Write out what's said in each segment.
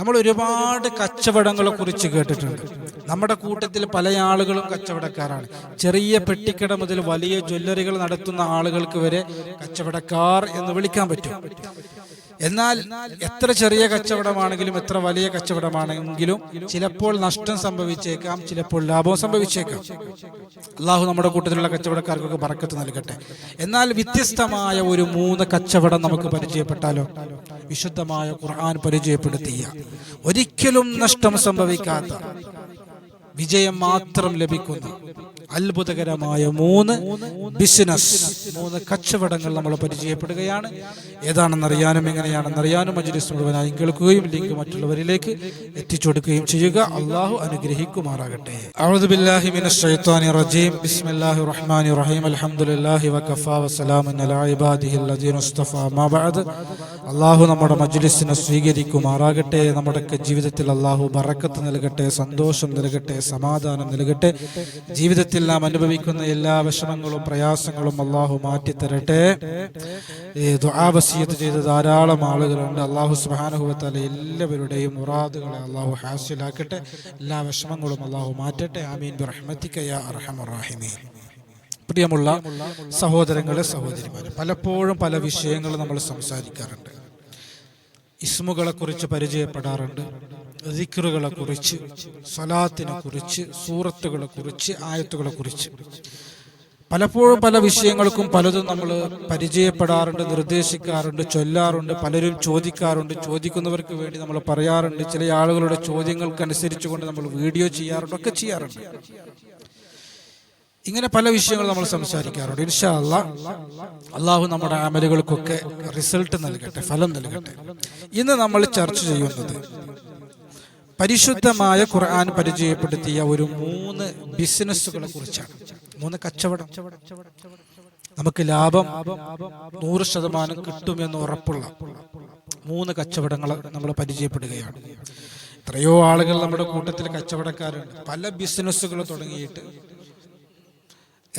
നമ്മൾ ഒരുപാട് കച്ചവടങ്ങളെ കുറിച്ച് കേട്ടിട്ടുണ്ട്. നമ്മുടെ കൂട്ടത്തിൽ പല ആളുകളും കച്ചവടക്കാരാണ്. ചെറിയ പെട്ടിക്കട മുതൽ വലിയ ജ്വല്ലറികൾ നടത്തുന്ന ആളുകൾക്ക് വരെ കച്ചവടക്കാർ എന്ന് വിളിക്കാൻ പറ്റും. എന്നാൽ എത്ര ചെറിയ കച്ചവടമാണെങ്കിലും എത്ര വലിയ കച്ചവടമാണെങ്കിലും ചിലപ്പോൾ നഷ്ടം സംഭവിച്ചേക്കാം ചിലപ്പോൾ ലാഭം സംഭവിച്ചേക്കാം. അള്ളാഹു നമ്മുടെ കൂട്ടത്തിലുള്ള കച്ചവടക്കാർക്കൊക്കെ പറക്കത്ത് നൽകട്ടെ. എന്നാൽ വ്യത്യസ്തമായ ഒരു മൂന്ന് കച്ചവടം നമുക്ക് പരിചയപ്പെട്ടാലോ? വിശുദ്ധമായ ഖുർആൻ പരിചയപ്പെടുത്തിയ. ഒരിക്കലും നഷ്ടം സംഭവിക്കാത്ത വിജയം മാത്രം ലഭിക്കുന്ന അത്ഭുതകരമായ മൂന്ന് ബിസിനസ് മൂന്ന് കച്ചവടങ്ങൾ നമ്മൾ പരിചയപ്പെടുകയാണ്. ഏതാണെന്ന് അറിയാനും എങ്ങനെയാണെന്ന് അറിയാനും മജ്ലിസ് മുഴുവനായും കേൾക്കുകയും ലിങ്ക് മറ്റുള്ളവരിലേക്ക് എത്തിച്ചു കൊടുക്കുകയും ചെയ്യുക. അള്ളാഹു അനുഗ്രഹിക്കുമാറാകട്ടെ. അള്ളാഹു നമ്മുടെ മജ്ലിസിനെ സ്വീകരിക്കുമാറാകട്ടെ. നമ്മുടെ ജീവിതത്തിൽ അള്ളാഹു ബറക്കത്ത് നൽകട്ടെ സന്തോഷം നൽകട്ടെ സമാധാനം നൽകട്ടെ. ജീവിതത്തിൽ നാം അനുഭവിക്കുന്ന എല്ലാ വിഷമങ്ങളും പ്രയാസങ്ങളും അള്ളാഹു മാറ്റിത്തരട്ടെ. ദുആവസിയത്ത് ചെയ്ത ധാരാളം ആളുകളുണ്ട്. അള്ളാഹു സുബാനുഭവത്താലെ എല്ലാവരുടെയും മുറാദുകളെ അള്ളാഹു ഹാസ്യലാക്കട്ടെ എല്ലാ വിഷമങ്ങളും അള്ളാഹു മാറ്റട്ടെ. ആമീൻ. അർഹമറാഹിമീൻ പ്രിയമുള്ള സഹോദരങ്ങളെ സഹോദരിമാരെ പലപ്പോഴും പല വിഷയങ്ങൾ നമ്മൾ സംസാരിക്കാറുണ്ട്. ഇസ്മുകളെ കുറിച്ച് പരിചയപ്പെടാറുണ്ട്. ദിക്റുകളെ കുറിച്ച് സ്വലാത്തിനെ കുറിച്ച് സൂറത്തുകളെ കുറിച്ച് ആയത്തുകളെ കുറിച്ച് പലപ്പോഴും പല വിഷയങ്ങൾക്കും പലതും നമ്മൾ പരിചയപ്പെടാറുണ്ട് നിർദ്ദേശിക്കാറുണ്ട് ചൊല്ലാറുണ്ട് പലരും ചോദിക്കാറുണ്ട്. ചോദിക്കുന്നവർക്ക് വേണ്ടി നമ്മൾ പറയാറുണ്ട്. ചില ആളുകളുടെ ചോദ്യങ്ങൾക്കനുസരിച്ചുകൊണ്ട് നമ്മൾ വീഡിയോ ചെയ്യാറുണ്ട് ഒക്കെ ചെയ്യാറുണ്ട്. ഇങ്ങനെ പല വിഷയങ്ങൾ നമ്മൾ സംസാരിക്കാറുണ്ട്. ഇൻഷാ അല്ല അള്ളാഹു നമ്മുടെ അമലുകൾക്കൊക്കെ റിസൾട്ട് നൽകട്ടെ ഫലം നൽകട്ടെ. ഇന്ന് നമ്മൾ ചർച്ച ചെയ്യുന്നത് പരിശുദ്ധമായ ഖുർആൻ പരിചയപ്പെടുത്തിയ ഒരു മൂന്ന് ബിസിനസ്സുകളെ കുറിച്ചാണ്. മൂന്ന് കച്ചവടം. നമുക്ക് ലാഭം നൂറ് ശതമാനം കിട്ടുമെന്ന് ഉറപ്പുള്ള മൂന്ന് കച്ചവടങ്ങൾ നമ്മൾ പരിചയപ്പെടുകയാണ്. എത്രയോ ആളുകൾ നമ്മുടെ കൂട്ടത്തിൽ കച്ചവടക്കാരുണ്ട്. പല ബിസിനസ്സുകൾ തുടങ്ങിയിട്ട്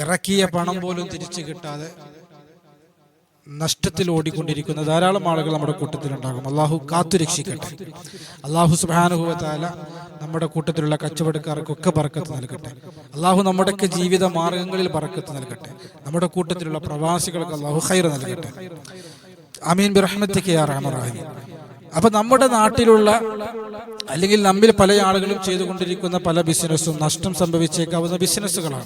ഇറക്കിയ പണം പോലും തിരിച്ചു കിട്ടാതെ നഷ്ടത്തിൽ ഓടിക്കൊണ്ടിരിക്കുന്ന ധാരാളം ആളുകൾ നമ്മുടെ കൂട്ടത്തിലുണ്ടാകും. അള്ളാഹു കാത്തുരക്ഷിക്കട്ടെ അള്ളാഹു സുബാനുഭവത്താല നമ്മുടെ കൂട്ടത്തിലുള്ള കച്ചവടക്കാർക്കൊക്കെ പറക്കത്ത് നൽകട്ടെ. അള്ളാഹു നമ്മുടെയൊക്കെ ജീവിത മാർഗങ്ങളിൽ പറക്കത്ത് നൽകട്ടെ. നമ്മുടെ കൂട്ടത്തിലുള്ള പ്രവാസികൾക്ക് അള്ളാഹു ഹൈർ നൽകട്ടെ. അമീൻ ബിറഹ്മത്തിക്ക് റഹ്മറാഹിമീൻ അപ്പൊ നമ്മുടെ നാട്ടിലുള്ള അല്ലെങ്കിൽ നമ്മിൽ പല ആളുകളും ചെയ്തുകൊണ്ടിരിക്കുന്ന പല ബിസിനസ്സും നഷ്ടം സംഭവിച്ചേക്കാവുന്ന ബിസിനസ്സുകളാണ്.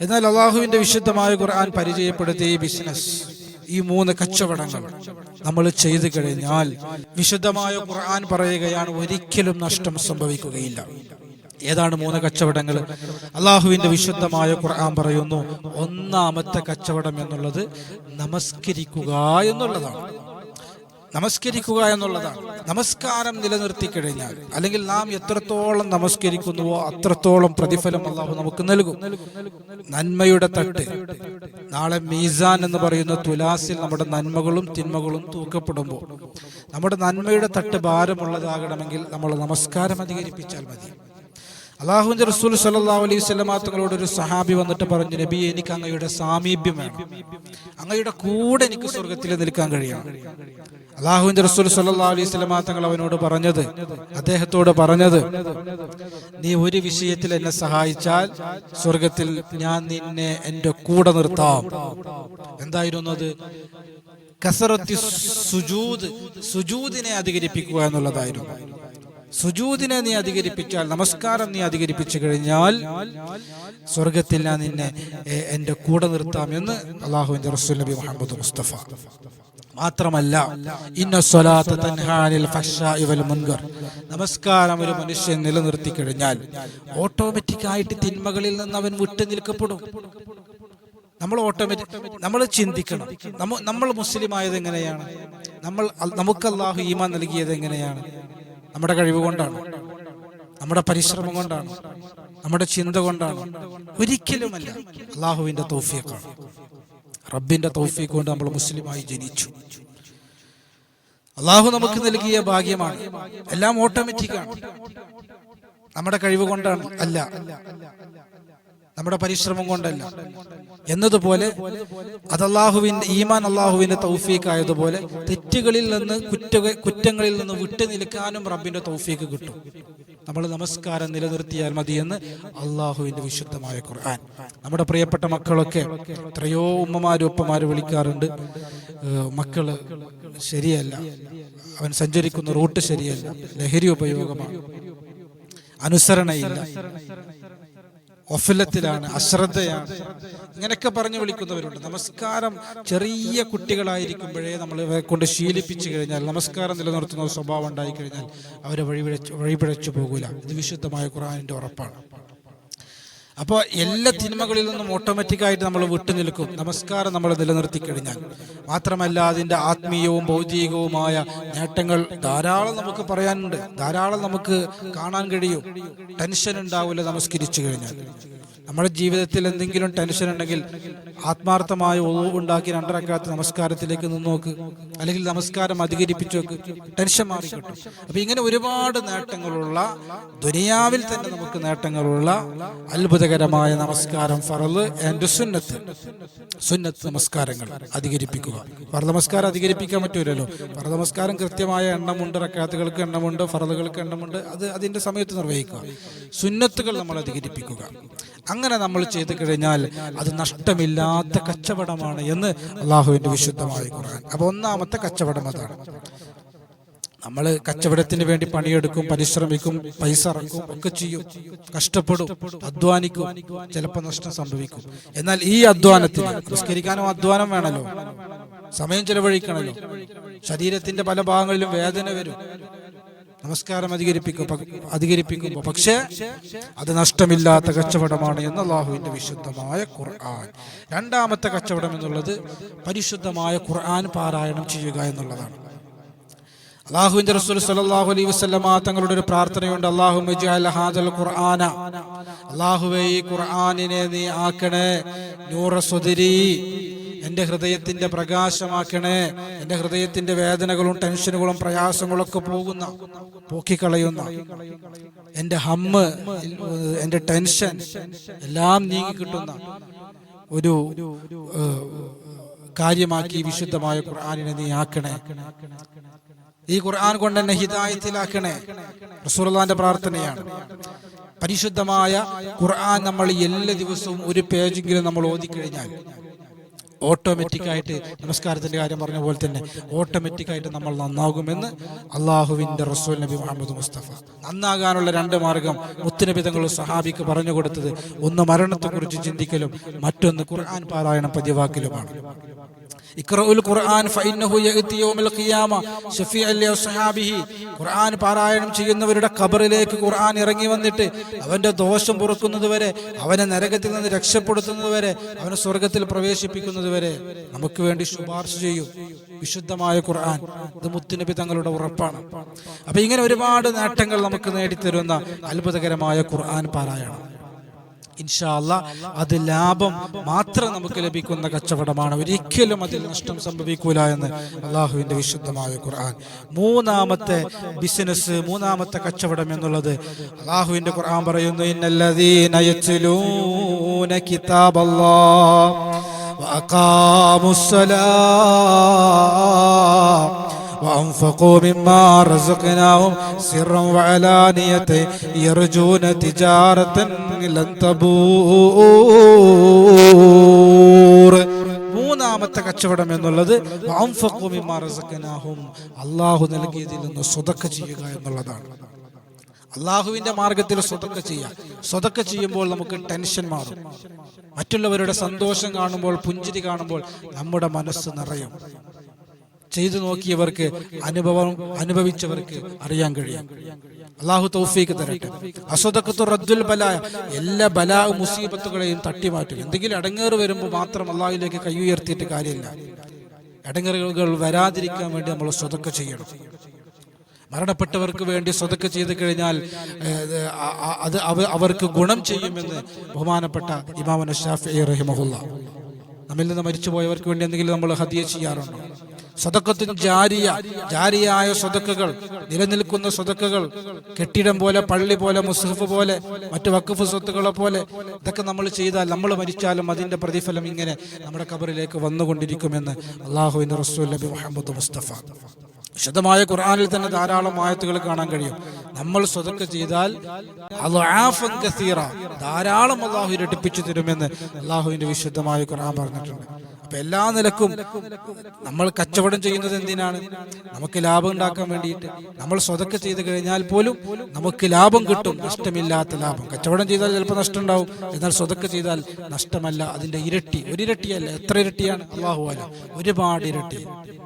എന്നാൽ അള്ളാഹുവിന്റെ വിശുദ്ധമായ ഖുർആൻ പരിചയപ്പെടുത്തിയ ഈ ബിസിനസ് ഈ മൂന്ന് കച്ചവടങ്ങൾ നമ്മൾ ചെയ്തു കഴിഞ്ഞാൽ വിശുദ്ധമായ ഖുർആൻ പറയുകയാണ് ഒരിക്കലും നഷ്ടം സംഭവിക്കുകയില്ല. ഏതാണ് മൂന്ന് കച്ചവടങ്ങൾ? അള്ളാഹുവിന്റെ വിശുദ്ധമായ ഖുർആൻ പറയുന്നു ഒന്നാമത്തെ കച്ചവടം എന്നുള്ളത് നമസ്കരിക്കുക എന്നുള്ളതാണ്. നമസ്കരിക്കുക എന്നുള്ളതാണ്. നമസ്കാരം നിലനിർത്തി കഴിഞ്ഞാൽ അല്ലെങ്കിൽ നാം എത്രത്തോളം നമസ്കരിക്കുന്നുവോ അത്രത്തോളം പ്രതിഫലം അള്ളാഹു നമുക്ക് നൽകും. നന്മയുടെ തട്ട് നാളെ മീസാൻ എന്ന് പറയുന്ന തുലാസിൽ നമ്മുടെ നന്മകളും തിന്മകളും തൂക്കപ്പെടുമ്പോൾ നമ്മുടെ നന്മയുടെ തട്ട് ഭാരമുള്ളതാകണമെങ്കിൽ നമ്മൾ നമസ്കാരം അധികരിപ്പിച്ചാൽ മതി. അള്ളാഹുവിന്റെ റസൂൽ സല്ലാ അലൈഹി സ്വലമാങ്ങളോട് ഒരു സഹാബി വന്നിട്ട് പറഞ്ഞു നബി എനിക്ക് അങ്ങയുടെ സാമീപ്യം വേണം. അങ്ങയുടെ കൂടെ എനിക്ക് സ്വർഗത്തിൽ നിൽക്കാൻ കഴിയണം. അള്ളാഹുവിന്റെ റസൂൽ സല്ലാ അലൈഹി സ്വലമാങ്ങൾ അവനോട് പറഞ്ഞത് അദ്ദേഹത്തോട് പറഞ്ഞത് നീ ഒരു വിഷയത്തിൽ എന്നെ സഹായിച്ചാൽ സ്വർഗത്തിൽ ഞാൻ നിന്നെ എന്റെ കൂടെ നിർത്താം. എന്തായിരുന്നു അത്? കസറത്തി സുജൂദ് സുജൂദിനെ അധികരിപ്പിക്കുക എന്നുള്ളതായിരുന്നു. സുജൂദിനെ നീ അധികരിപ്പിച്ചാൽ നമസ്കാരം നീ അധികരിപ്പിച്ചു കഴിഞ്ഞാൽ സ്വർഗത്തിൽ ഞാൻ നിന്നെ എന്റെ കൂടെ നിർത്താം എന്ന് അള്ളാഹുവിന്റെ റസൂൽ നബി മുഹമ്മദ് മുസ്തഫ. മാത്രമല്ല നമസ്കാരം ഒരു മനുഷ്യൻ നിലനിർത്തി കഴിഞ്ഞാൽ ഓട്ടോമാറ്റിക് ആയിട്ട് തിന്മകളിൽ നിന്ന് അവൻ വിട്ടു നിൽക്കപ്പെടും. നമ്മൾ ഓട്ടോമാറ്റിക് നമ്മൾ ചിന്തിക്കണം നമ്മ നമ്മൾ മുസ്ലിം ആയത് എങ്ങനെയാണ്? നമ്മൾ നമുക്ക് അള്ളാഹു ഈമാൻ നൽകിയത് എങ്ങനെയാണ്? നമ്മുടെ കഴിവ് കൊണ്ടാണ് നമ്മുടെ പരിശ്രമം കൊണ്ടാണ് നമ്മുടെ ചിന്ത കൊണ്ടാണ്. ഒരിക്കലുമല്ല അള്ളാഹുവിന്റെ തൗഫീഖാണ്. റബ്ബിന്റെ തോഫിയെ കൊണ്ട് നമ്മൾ മുസ്ലിമായി ജനിച്ചു. അള്ളാഹു നമുക്ക് നൽകിയ ഭാഗ്യമാണ്. എല്ലാം ഓട്ടോമാറ്റിക് ആണ് നമ്മുടെ കഴിവ് കൊണ്ടാണ്. അല്ല നമ്മുടെ പരിശ്രമം കൊണ്ടല്ല. എന്നതുപോലെ അത് അള്ളാഹുവിന്റെ ഈമാൻ അള്ളാഹുവിന്റെ തൗഫീക്ക് ആയതുപോലെ തെറ്റുകളിൽ നിന്ന് കുറ്റ കുറ്റങ്ങളിൽ നിന്ന് വിട്ടു നിൽക്കാനും റബ്ബിന്റെ തൗഫീക്ക് കിട്ടും. നമ്മൾ നമസ്കാരം നിലനിർത്തിയാൽ മതിയെന്ന് അള്ളാഹുവിന്റെ വിശുദ്ധമായ ഖുർആൻ. നമ്മുടെ പ്രിയപ്പെട്ട മക്കളൊക്കെ എത്രയോ ഉമ്മമാരും ഉപ്പമാരും വിളിക്കാറുണ്ട്. മക്കൾ ശരിയല്ല. അവൻ സഞ്ചരിക്കുന്ന റൂട്ട് ശരിയല്ല. ലഹരി ഉപയോഗമാണ്. അനുസരണയില്ല. ഒഫലത്തിലാണ് അശ്രദ്ധയാണ്. ഇങ്ങനെയൊക്കെ പറഞ്ഞു വിളിക്കുന്നവരുണ്ട്. നമസ്കാരം ചെറിയ കുട്ടികളായിരിക്കുമ്പോഴേ നമ്മൾ കൊണ്ട് ശീലിപ്പിച്ചു കഴിഞ്ഞാൽ നമസ്കാരം നിലനിർത്തുന്ന സ്വഭാവം ഉണ്ടായി കഴിഞ്ഞാൽ അവരെ വഴിപിഴച്ച് വഴിപിഴച്ചു പോകില്ല ഇത് വിശുദ്ധമായ ഖുറാനിന്റെ ഉറപ്പാണ്. അപ്പോൾ എല്ലാ തിന്മകളിൽ നിന്നും ഓട്ടോമാറ്റിക്കായിട്ട് നമ്മൾ വിട്ടുനിൽക്കും. നമസ്കാരം നമ്മൾ നിലനിർത്തി കഴിഞ്ഞാൽ. മാത്രമല്ല അതിന്റെ ആത്മീയവും ഭൗതികവുമായ നേട്ടങ്ങൾ ധാരാളം നമുക്ക് പറയാനുണ്ട്. ധാരാളം നമുക്ക് കാണാൻ കഴിയും. ടെൻഷൻ ഉണ്ടാവില്ല നമസ്കരിച്ചു കഴിഞ്ഞാൽ. നമ്മുടെ ജീവിതത്തിൽ എന്തെങ്കിലും ടെൻഷൻ ഉണ്ടെങ്കിൽ ആത്മാർത്ഥമായ ഒഴിവ് ഉണ്ടാക്കി രണ്ടരക്കാലത്ത് നമസ്കാരത്തിലേക്ക് നിന്ന് നോക്ക്. അല്ലെങ്കിൽ നമസ്കാരം അധികരിപ്പിച്ചു നോക്ക്. ടെൻഷൻ മാറി കിട്ടും. അപ്പൊ ഇങ്ങനെ ഒരുപാട് നേട്ടങ്ങളുള്ള ദുനിയാവിൽ തന്നെ നമുക്ക് നേട്ടങ്ങളുള്ള അത്ഭുതകരമായ നമസ്കാരം ഫറൽ ആൻഡ് സുന്നത്ത്. സുന്നത്ത് നമസ്കാരങ്ങൾ അധികരിപ്പിക്കുക. ഫറ നമസ്കാരം അധികരിപ്പിക്കാൻ പറ്റൂലല്ലോ. ഫറ നമസ്കാരം കൃത്യമായ എണ്ണമുണ്ട് റക്കാത്തുകൾക്ക് എണ്ണമുണ്ട് ഫറലുകൾക്ക് എണ്ണമുണ്ട്. അത് അതിന്റെ സമയത്ത് നിർവഹിക്കുക. സുന്നത്തുകൾ നമ്മൾ അധികരിപ്പിക്കുക. അങ്ങനെ നമ്മൾ ചെയ്തു കഴിഞ്ഞാൽ അത് നഷ്ടമില്ലാത്ത കച്ചവടമാണ് എന്ന് അള്ളാഹുവിന്റെ വിശുദ്ധമായ ഖുർആൻ. അപ്പോൾ ഒന്നാമത്തെ കച്ചവടം അതാണ്. നമ്മൾ കച്ചവടത്തിന് വേണ്ടി പണിയെടുക്കും പരിശ്രമിക്കും പൈസ ഇറക്കും ഒക്കെ ചെയ്യും. കഷ്ടപ്പെടും അധ്വാനിക്കും ചിലപ്പോൾ നഷ്ടം സംഭവിക്കും. എന്നാൽ ഈ അധ്വാനത്തിന് നിസ്കരിക്കാനും അധ്വാനം വേണമല്ലോ സമയം ചെലവഴിക്കണമല്ലോ ശരീരത്തിന്റെ പല ഭാഗങ്ങളിലും വേദന വരും. നമസ്കാരം അധികരിപ്പിക്കും അധികരിപ്പിക്കുമ്പോൾ പക്ഷേ അത് നഷ്ടമില്ലാത്ത കച്ചവടമാണ് എന്ന് അള്ളാഹുവിന്റെ വിശുദ്ധമായ ഖുർആൻ. രണ്ടാമത്തെ കച്ചവടം എന്നുള്ളത് പരിശുദ്ധമായ ഖുർആൻ പാരായണം ചെയ്യുക എന്നുള്ളതാണ്. അള്ളാഹുവിന്റെ റസൂൽ സല്ലല്ലാഹു അലൈഹി വസല്ലമ തങ്ങളുടെ ഒരു പ്രാർത്ഥനയുണ്ട് അള്ളാഹു ഹാദൽ ഖുർആന. അള്ളാഹുവേ ഈ ഖുർആനിനെ നീ ആക്കണേ നൂറ സുദരി എന്റെ ഹൃദയത്തിന്റെ പ്രകാശമാക്കണേ എന്റെ ഹൃദയത്തിന്റെ വേദനകളും ടെൻഷനുകളും പ്രയാസങ്ങളും ഒക്കെ പോകുന്ന പോക്കിക്കളയുന്ന എന്റെ ഹമ്മ് എന്റെ ടെൻഷൻ എല്ലാം നീങ്ങിക്കിട്ടുന്ന ഒരു കാര്യമാക്കി വിശുദ്ധമായ ഖുർആാനിനെ നീ ആക്കണേ. ഈ ഖുർആൻ കൊണ്ട് തന്നെ ഹിതായത്തിലാക്കണേ റസൂലുള്ളാന്റെ പ്രാർത്ഥനയാണ്. പരിശുദ്ധമായ ഖുർആൻ നമ്മൾ എല്ലാ ദിവസവും ഒരു പേജെങ്കിലും നമ്മൾ ഓതിക്കഴിഞ്ഞാൽ ഓട്ടോമാറ്റിക് ആയിട്ട് നമസ്കാരത്തിന്റെ കാര്യം പറഞ്ഞ പോലെ തന്നെ ഓട്ടോമാറ്റിക് ആയിട്ട് നമ്മൾ നന്നാകുമെന്ന് അള്ളാഹുവിന്റെ റസൂൽ നബി മുഹമ്മദ് മുസ്തഫ. നന്നാകാനുള്ള രണ്ട് മാർഗം മുത്തുനബി തങ്ങൾ സഹാബിക്ക് പറഞ്ഞു കൊടുത്തത് ഒന്ന് മരണത്തെക്കുറിച്ച് ചിന്തിക്കലും മറ്റൊന്ന് ഖുർആൻ പാരായണം പതിവാക്കലുമാണ്. ഇഖ്റഉൽ ഖുർആൻ ഫഇന്നഹു യഅതി യൗമൽ ഖിയാമ ശഫീഅൻ ലിഅസ്ഹാബിഹി ഖുർആൻ പാരായണം ചെയ്യുന്നവരുടെ ഖബറിലേക്ക് ഖുർആൻ ഇറങ്ങി വന്നിട്ട് അവന്റെ ദോഷം പൊറുക്കുന്നതുവരെ അവനെ നരകത്തിൽ നിന്ന് രക്ഷപ്പെടുത്തുന്നതുവരെ അവനെ സ്വർഗത്തിൽ പ്രവേശിപ്പിക്കുന്നതുവരെ നമുക്ക് വേണ്ടി ശുപാർശ ചെയ്യും. വിശുദ്ധമായ ഖുർആൻ ഇത് മുത്തുനബി തങ്ങളുടെ ഉറപ്പാണ്. അപ്പൊ ഇങ്ങനെ ഒരുപാട് നേട്ടങ്ങൾ നമുക്ക് നേടിത്തരുന്ന അത്ഭുതകരമായ ഖുർആൻ പാരായണം. ഇൻഷാല്ല അത് ലാഭം മാത്രം നമുക്ക് ലഭിക്കുന്ന കച്ചവടമാണ്. ഒരിക്കലും അതിൽ നഷ്ടം സംഭവിക്കൂല എന്ന് അള്ളാഹുവിന്റെ വിശുദ്ധമായ ഖുർആൻ. മൂന്നാമത്തെ ബിസിനസ് മൂന്നാമത്തെ കച്ചവടം എന്നുള്ളത് അള്ളാഹുവിന്റെ ഖുർആൻ പറയുന്നു ഇന്നല്ലദീന وأنفقوا مما رزقناهم سرا وعلانية يرجون تجارة لن تبور മൂന്നാമത്തെ കച്ചവടം എന്നുള്ളത് വഅൻഫഖു മിമ്മാ റസഖനാഹും അള്ളാഹു നൽകിയതിൽ നിന്ന് സ്വതക്ക ചെയ്യുക എന്നുള്ളതാണ് അള്ളാഹുവിന്റെ മാർഗത്തിൽ സ്വതക്ക ചെയ്യാം സ്വതക്ക ചെയ്യുമ്പോൾ നമുക്ക് ടെൻഷൻ മാറും മറ്റുള്ളവരുടെ സന്തോഷം കാണുമ്പോൾ പുഞ്ചിരി കാണുമ്പോൾ നമ്മുടെ മനസ്സ് നിറയും ചെയ്തു നോക്കിയവർക്ക് അനുഭവം അനുഭവിച്ചവർക്ക് അറിയാൻ കഴിയും. അള്ളാഹു തൗഫീക്ക് തരട്ടെ. അസുദക്കത്തു റദ്ദുൽ ബല എല്ലാ ബലാ മുസീബത്തുകളെയും തട്ടിമാറ്റും. എന്തെങ്കിലും അടങ്ങേറ് വരുമ്പോൾ മാത്രം അള്ളാഹുലേക്ക് കൈ ഉയർത്തിയിട്ട് കാര്യമില്ല. അടങ്ങറുകൾ വരാതിരിക്കാൻ വേണ്ടി നമ്മൾ സ്വതക്ക ചെയ്യണം. മരണപ്പെട്ടവർക്ക് വേണ്ടി സ്വതക്ക ചെയ്ത് കഴിഞ്ഞാൽ അത് അവ- അവർക്ക് ഗുണം ചെയ്യുമെന്ന് ബഹുമാനപ്പെട്ട ഇമാമന ഷാഫി റഹിമഹുല്ല. നമ്മിൽ നിന്ന് മരിച്ചുപോയവർക്ക് വേണ്ടി എന്തെങ്കിലും നമ്മൾ ഹദിയ ചെയ്യാറുണ്ടോ? സ്വതക്കത്തിൻ ജാരിയ ജാരിയായ സ്വതക്കുകൾ നിലനിൽക്കുന്ന സ്വതക്കുകൾ കെട്ടിടം പോലെ പള്ളി പോലെ മുസ്ഹഫ് പോലെ മറ്റു വക്കഫ് സ്വത്തുക്കളെ പോലെ ഇതൊക്കെ നമ്മൾ ചെയ്താൽ നമ്മൾ മരിച്ചാലും അതിന്റെ പ്രതിഫലം ഇങ്ങനെ നമ്മുടെ കബറിലേക്ക് വന്നുകൊണ്ടിരിക്കുമെന്ന് അള്ളാഹുവിന്റെ റസൂൽ നബി മുഹമ്മദ് മുസ്തഫ. വിശദമായ ഖുർആാനിൽ തന്നെ ധാരാളം ആയത്തുകൾ കാണാൻ കഴിയും. നമ്മൾ സ്വതക്ക ചെയ്താൽ ധാരാളം അള്ളാഹു ഇരട്ടിപ്പിച്ചു തരുമെന്ന് അള്ളാഹുവിന്റെ വിശുദ്ധമായ ഖുർആൻ പറഞ്ഞിട്ടുണ്ട്. അപ്പൊ എല്ലാ നിലക്കും നമ്മൾ കച്ചവടം ചെയ്യുന്നത് എന്തിനാണ്? നമുക്ക് ലാഭം ഉണ്ടാക്കാൻ വേണ്ടിയിട്ട്. നമ്മൾ സ്വതക്ക ചെയ്ത് കഴിഞ്ഞാൽ പോലും നമുക്ക് ലാഭം കിട്ടും. നഷ്ടമില്ലാത്ത ലാഭം. കച്ചവടം ചെയ്താൽ ചിലപ്പോൾ നഷ്ടം ഉണ്ടാവും. എന്നാൽ സ്വതക്ക ചെയ്താൽ നഷ്ടമല്ല. അതിന്റെ ഇരട്ടി. ഒരു ഇരട്ടിയല്ല എത്ര ഇരട്ടിയാണ്? അള്ളാഹു ഒരുപാട് ഇരട്ടി.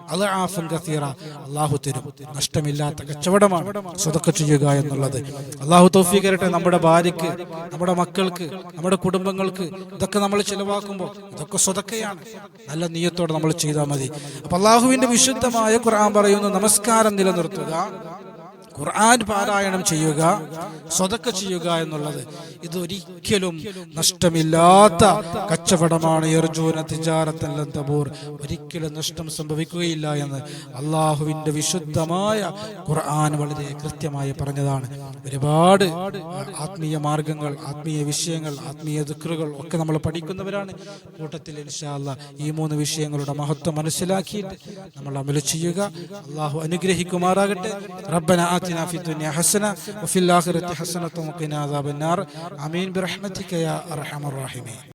അത് ആഫൻ കസീറ. അള്ളാഹു തരും. നഷ്ടമില്ലാത്ത കച്ചവടമാണ് സ്വതക്ക ചെയ്യുക എന്നുള്ളത്. അള്ളാഹു തോഫീകരട്ടെ നമ്മുടെ ഭാര്യക്ക് നമ്മുടെ മക്കൾക്ക് നമ്മുടെ കുടുംബങ്ങൾക്ക്. ഇതൊക്കെ നമ്മൾ ചിലവാക്കുമ്പോൾ ഇതൊക്കെ സ്വതക്കയാണ്. നല്ല നീയത്തോടെ നമ്മൾ ചെയ്താൽ മതി. അപ്പൊ അള്ളാഹുവിന്റെ വിശുദ്ധമായ ഖുർആൻ പറയുന്നു നമസ്കാരം നിലനിർത്തുക. ഖുർആൻ പാരായണം ചെയ്യുക സ്വതക്ക ചെയ്യുക എന്നുള്ളത് ഇതൊരിക്കലും നഷ്ടമില്ലാത്ത കച്ചവടമാണ്. എർജൂന തിജാറത്തല്ലം തബൂർ. ഒരിക്കലും നഷ്ടം സംഭവിക്കുകയില്ല എന്ന് അള്ളാഹുവിന്റെ വിശുദ്ധമായ ഖുർആൻ വളരെ കൃത്യമായി പറഞ്ഞതാണ്. ഒരുപാട് ആത്മീയ മാർഗങ്ങൾ ആത്മീയ വിഷയങ്ങൾ ആത്മീയ ദുഃഖകൾ ഒക്കെ നമ്മൾ പഠിക്കുന്നവരാണ്. കൂട്ടത്തിൽ ഇൻഷാല്ല ഈ മൂന്ന് വിഷയങ്ങളുടെ മഹത്വം മനസ്സിലാക്കിയിട്ട് നമ്മൾ അമല ചെയ്യുക. അള്ളാഹു അനുഗ്രഹിക്കുമാറാകട്ടെ. റബ്ബന آتنا في الدنيا حسنة وفي الآخرة حسنة وقنا عذاب النار. آمين برحمتك يا أرحم الراحمين.